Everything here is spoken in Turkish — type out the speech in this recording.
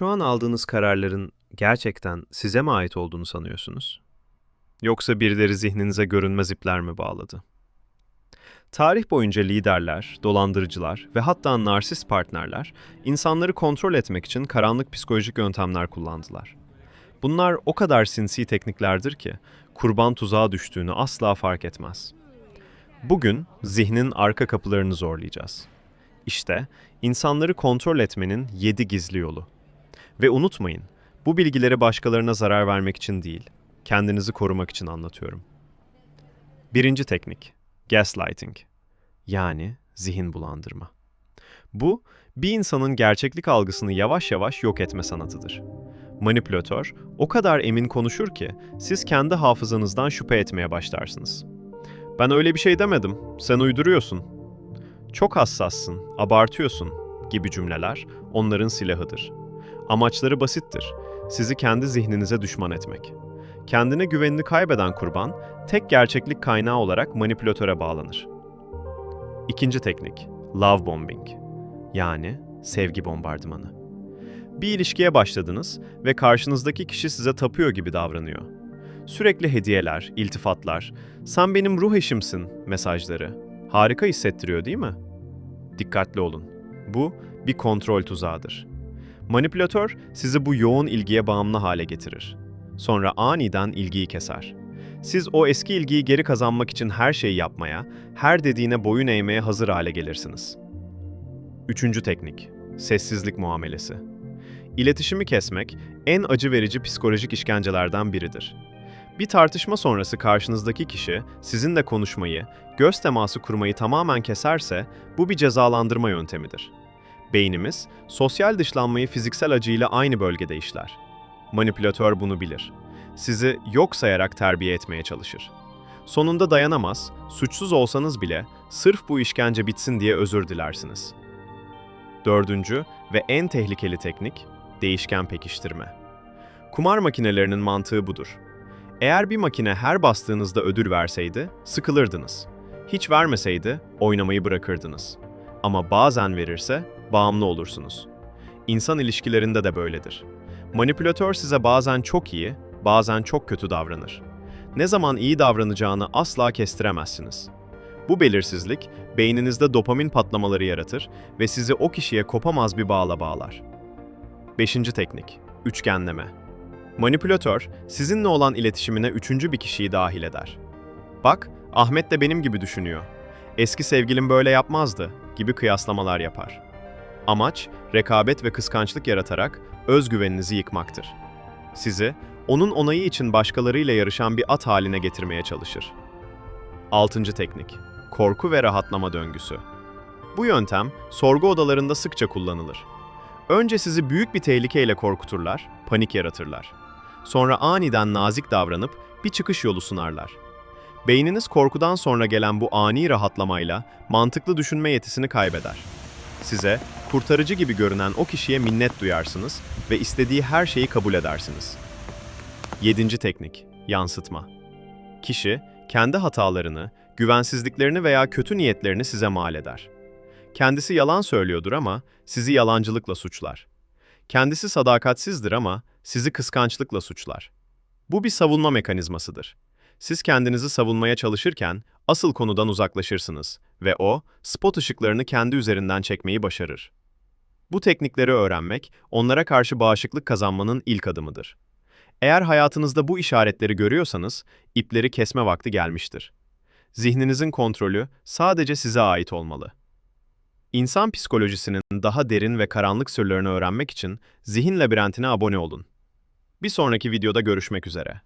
Şu an aldığınız kararların gerçekten size mi ait olduğunu sanıyorsunuz? Yoksa birileri zihninize görünmez ipler mi bağladı? Tarih boyunca liderler, dolandırıcılar ve hatta narsist partnerler insanları kontrol etmek için karanlık psikolojik yöntemler kullandılar. Bunlar o kadar sinsi tekniklerdir ki kurban tuzağa düştüğünü asla fark etmez. Bugün zihnin arka kapılarını zorlayacağız. İşte insanları kontrol etmenin yedi gizli yolu. Ve unutmayın, bu bilgileri başkalarına zarar vermek için değil, kendinizi korumak için anlatıyorum. Birinci teknik, gaslighting. Yani zihin bulandırma. Bu, bir insanın gerçeklik algısını yavaş yavaş yok etme sanatıdır. Manipülatör o kadar emin konuşur ki siz kendi hafızanızdan şüphe etmeye başlarsınız. Ben öyle bir şey demedim, sen uyduruyorsun. Çok hassassın, abartıyorsun gibi cümleler onların silahıdır. Amaçları basittir. Sizi kendi zihninize düşman etmek. Kendine güvenini kaybeden kurban, tek gerçeklik kaynağı olarak manipülatöre bağlanır. İkinci teknik, love bombing. Yani sevgi bombardımanı. Bir ilişkiye başladınız ve karşınızdaki kişi size tapıyor gibi davranıyor. Sürekli hediyeler, iltifatlar, sen benim ruh eşimsin mesajları. Harika hissettiriyor değil mi? Dikkatli olun. Bu bir kontrol tuzağıdır. Manipülatör sizi bu yoğun ilgiye bağımlı hale getirir. Sonra aniden ilgiyi keser. Siz o eski ilgiyi geri kazanmak için her şeyi yapmaya, her dediğine boyun eğmeye hazır hale gelirsiniz. Üçüncü teknik, sessizlik muamelesi. İletişimi kesmek en acı verici psikolojik işkencelerden biridir. Bir tartışma sonrası karşınızdaki kişi sizinle konuşmayı, göz teması kurmayı tamamen keserse bu bir cezalandırma yöntemidir. Beynimiz, sosyal dışlanmayı fiziksel acıyla aynı bölgede işler. Manipülatör bunu bilir. Sizi yok sayarak terbiye etmeye çalışır. Sonunda dayanamaz, suçsuz olsanız bile sırf bu işkence bitsin diye özür dilersiniz. Dördüncü ve en tehlikeli teknik, değişken pekiştirme. Kumar makinelerinin mantığı budur. Eğer bir makine her bastığınızda ödül verseydi, sıkılırdınız. Hiç vermeseydi, oynamayı bırakırdınız. Ama bazen verirse, bağımlı olursunuz. İnsan ilişkilerinde de böyledir. Manipülatör size bazen çok iyi, bazen çok kötü davranır. Ne zaman iyi davranacağını asla kestiremezsiniz. Bu belirsizlik beyninizde dopamin patlamaları yaratır ve sizi o kişiye kopamaz bir bağla bağlar. Beşinci teknik, üçgenleme. Manipülatör, sizinle olan iletişimine üçüncü bir kişiyi dahil eder. Bak, Ahmet de benim gibi düşünüyor. Eski sevgilim böyle yapmazdı gibi kıyaslamalar yapar. Amaç, rekabet ve kıskançlık yaratarak özgüveninizi yıkmaktır. Sizi, onun onayı için başkalarıyla yarışan bir at haline getirmeye çalışır. Altıncı teknik, korku ve rahatlama döngüsü. Bu yöntem, sorgu odalarında sıkça kullanılır. Önce sizi büyük bir tehlikeyle korkuturlar, panik yaratırlar. Sonra aniden nazik davranıp bir çıkış yolu sunarlar. Beyniniz korkudan sonra gelen bu ani rahatlamayla mantıklı düşünme yetisini kaybeder. Size kurtarıcı gibi görünen o kişiye minnet duyarsınız ve istediği her şeyi kabul edersiniz. Yedinci teknik, yansıtma. Kişi, kendi hatalarını, güvensizliklerini veya kötü niyetlerini size mal eder. Kendisi yalan söylüyordur ama sizi yalancılıkla suçlar. Kendisi sadakatsizdir ama sizi kıskançlıkla suçlar. Bu bir savunma mekanizmasıdır. Siz kendinizi savunmaya çalışırken asıl konudan uzaklaşırsınız ve o, spot ışıklarını kendi üzerinden çekmeyi başarır. Bu teknikleri öğrenmek, onlara karşı bağışıklık kazanmanın ilk adımıdır. Eğer hayatınızda bu işaretleri görüyorsanız, ipleri kesme vakti gelmiştir. Zihninizin kontrolü sadece size ait olmalı. İnsan psikolojisinin daha derin ve karanlık sırlarını öğrenmek için Zihin Labirentine abone olun. Bir sonraki videoda görüşmek üzere.